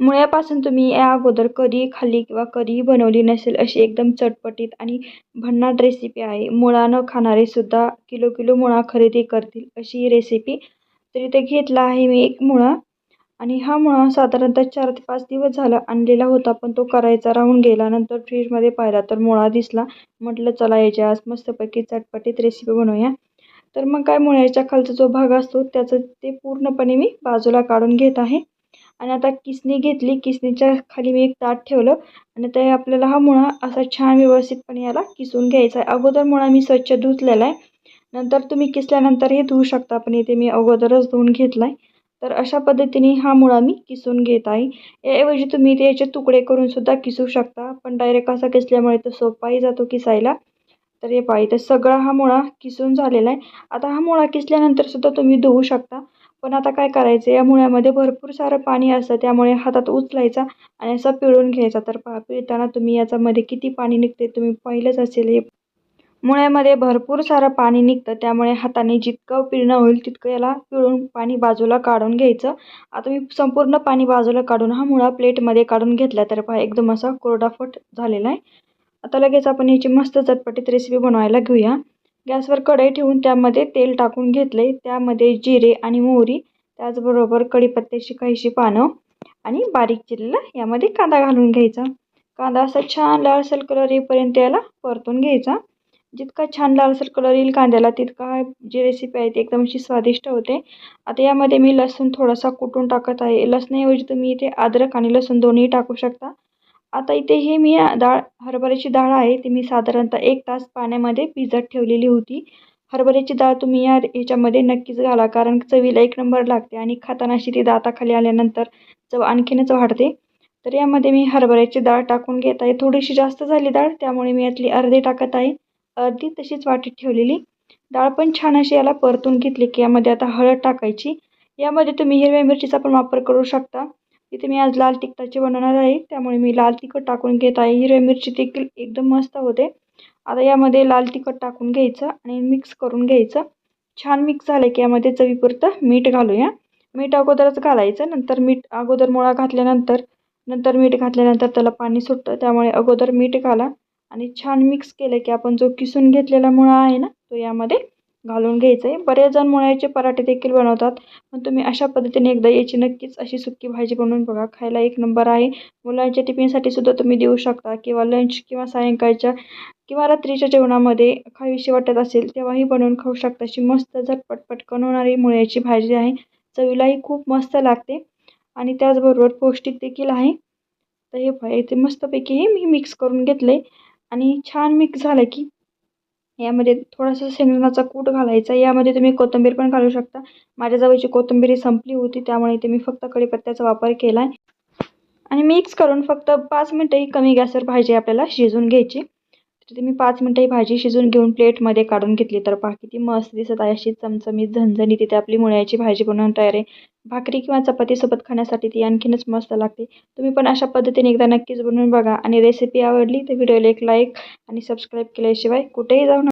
मुळ्यापासून तुम्ही या अगोदर कधी खाल्ली किंवा कधीही बनवली नसेल अशी एकदम चटपटीत आणि भन्नाट रेसिपी आहे. मुळा न खाणारेसुद्धा किलो किलो मुळा खरेदी करतील अशी ही रेसिपी तर इथे घेतला आहे मी एक मुळा आणि हा मुळा साधारणतः चार ते पाच दिवस झाला आणलेला होता पण तो करायचा राहून गेला. नंतर फ्रीजमध्ये पाहिला तर मुळा दिसला. म्हटलं चला याच्या आज मस्तपैकी चटपटीत रेसिपी बनवूया. तर मग काय मुळ्याच्या खालचा जो भाग असतो त्याचं ते पूर्णपणे मी बाजूला काढून घेत आहे. आणि आता किसनी घेतली किसनीच्या खाली मी एक ताट ठेवलं आणि ते आपल्याला हा मुळा असा छान व्यवस्थितपणे याला किसून घ्यायचा आहे. अगोदर मुळा मी स्वच्छ धुतलेला आहे. नंतर तुम्ही किसल्यानंतर हे धुवू शकता. पण इथे मी अगोदरच धुवून घेतला आहे तर अशा पद्धतीने हा मुळा मी किसून घेत आहे. याऐवजी तुम्ही ते याचे तुकडे करून सुद्धा किसू शकता. पण डायरेक्ट असा किसल्यामुळे तो सोपाही जातो किसायला. तर हे पाहिजे तर सगळा हा मुळा किसून झालेला आहे. आता हा मुळा किसल्यानंतर सुद्धा तुम्ही धुवू शकता. पण आता काय करायचं? या मुळ्यामध्ये भरपूर सारं पाणी असतं त्यामुळे हातात उचलायचा आणि असं पिळून घ्यायचा. तर पा पिळताना तुम्ही याच्यामध्ये किती पाणी निघते तुम्ही पाहिलंच असेल हे. मुळ्यामध्ये भरपूर सारं पाणी निघतं त्यामुळे हाताने जितकं पिळणं होईल तितकं याला पिळून पाणी बाजूला काढून घ्यायचं. आता मी संपूर्ण पाणी बाजूला काढून हा मुळा प्लेटमध्ये काढून घेतला तर पहा एकदम असा कोरडाफट झालेला आहे. आता लगेच आपण याची मस्त चटपटीत रेसिपी बनवायला घेऊया. गॅसवर कढई ठेवून त्यामध्ये तेल टाकून घेतले त्यामध्ये जिरे आणि मोहरी त्याचबरोबर कढीपत्त्याची काहीशी पानं आणि बारीक चिरलेला यामध्ये कांदा घालून घ्यायचा. कांदा असा छान लालसर कलर येईपर्यंत याला परतून घ्यायचा. जितका छान लालसर कलर येईल कांद्याला तितका जी रेसिपी आहे ती एकदम अशी स्वादिष्ट होते. आता यामध्ये मी लसूण थोडासा कुटून टाकत आहे. लसणाऐवजी तुम्ही इथे अद्रक आणि लसूण दोन्ही टाकू शकता. आता इथे हे मी डाळ हरभऱ्याची डाळ आहे ती मी साधारणतः एक तास पाण्यामध्ये भिजत ठेवलेली होती. हरभऱ्याची डाळ तुम्ही या ह्याच्यामध्ये नक्कीच घाला कारण चवीला एक नंबर लागते आणि खाताना अशी ती दाताखाली आल्यानंतर चव आणखीनच वाढते. तर यामध्ये मी हरभऱ्याची डाळ टाकून घेत आहे. थोडीशी जास्त झाली डाळ त्यामुळे मी यातली अर्धी टाकत आहे. अर्धी तशीच वाटीत ठेवलेली. डाळ पण छान अशी याला परतून घेतली की यामध्ये आता हळद टाकायची. यामध्ये तुम्ही हिरव्या मिरचीचा पण वापर करू शकता. इथे मी आज लाल तिखटाची बनवणार आहे. त्यामुळे मी लाल तिखट टाकून घेत आहे. हिरव्या मिरची देखील एकदम मस्त होते. आता यामध्ये लाल तिखट टाकून घ्यायचं आणि मिक्स करून घ्यायचं. छान मिक्स झालं की यामध्ये चवीपुरतं मीठ घालूया. मीठ अगोदरच घालायचं. नंतर मीठ अगोदर मुळा घातल्यानंतर नंतर मीठ घातल्यानंतर त्याला पाणी सुटतं. त्यामुळे अगोदर मीठ घाला आणि छान मिक्स केलं की आपण जो किसून घेतलेला मुळा आहे ना तो यामध्ये घालून घ्यायचं आहे बरेच जण मुळ्याचे पराठे देखील बनवतात पण तुम्ही अशा पद्धतीने एकदा याची नक्कीच अशी सुक्की भाजी बनवून बघा. खायला एक नंबर आहे. मुलांच्या टिफिनसाठी सुद्धा तुम्ही देऊ शकता किंवा लंच किंवा सायंकाळच्या किंवा रात्रीच्या जेवणामध्ये खावीशी वाटत असेल तेव्हाही बनवून खाऊ शकता. अशी मस्त झटपट पटकन होणारी मुळ्याची भाजी आहे. चवीलाही खूप मस्त लागते. आणि त्याचबरोबर पौष्टिक देखील आहे. तर हे इथे मस्तपैकी हे मी मिक्स करून घेतलं आहे आणि छान मिक्स झालं की यामध्ये थोडासा शेंगदाण्याचा कूट घालायचा. यामध्ये तुम्ही कोथिंबीर पण घालू शकता. माझ्याजवळची कोथिंबीर संपली होती त्यामुळे इथे मी फक्त कढीपत्त्याचा वापर केला आहे. आणि मिक्स करून फक्त पाच मिनटंही कमी गॅसवर भाजी आपल्याला शिजून घ्यायची. तर मी पाच मिनटं ही भाजी शिजवून घेऊन प्लेटमध्ये काढून घेतली तर पहा किती मस्त दिसत आहे. अशी चमचमीत झणझणी तिथे आपली मुळ्याची भाजी बनवून तयार आहे. भाकरी किंवा चपातीसोबत खाण्यासाठी ती आणखीनच मस्त लागते. तुम्ही पण अशा पद्धतीने एकदा नक्कीच बनवून बघा. आणि रेसिपी आवडली तर व्हिडिओला एक लाईक आणि सबस्क्राईब केल्याशिवाय कुठेही जाऊ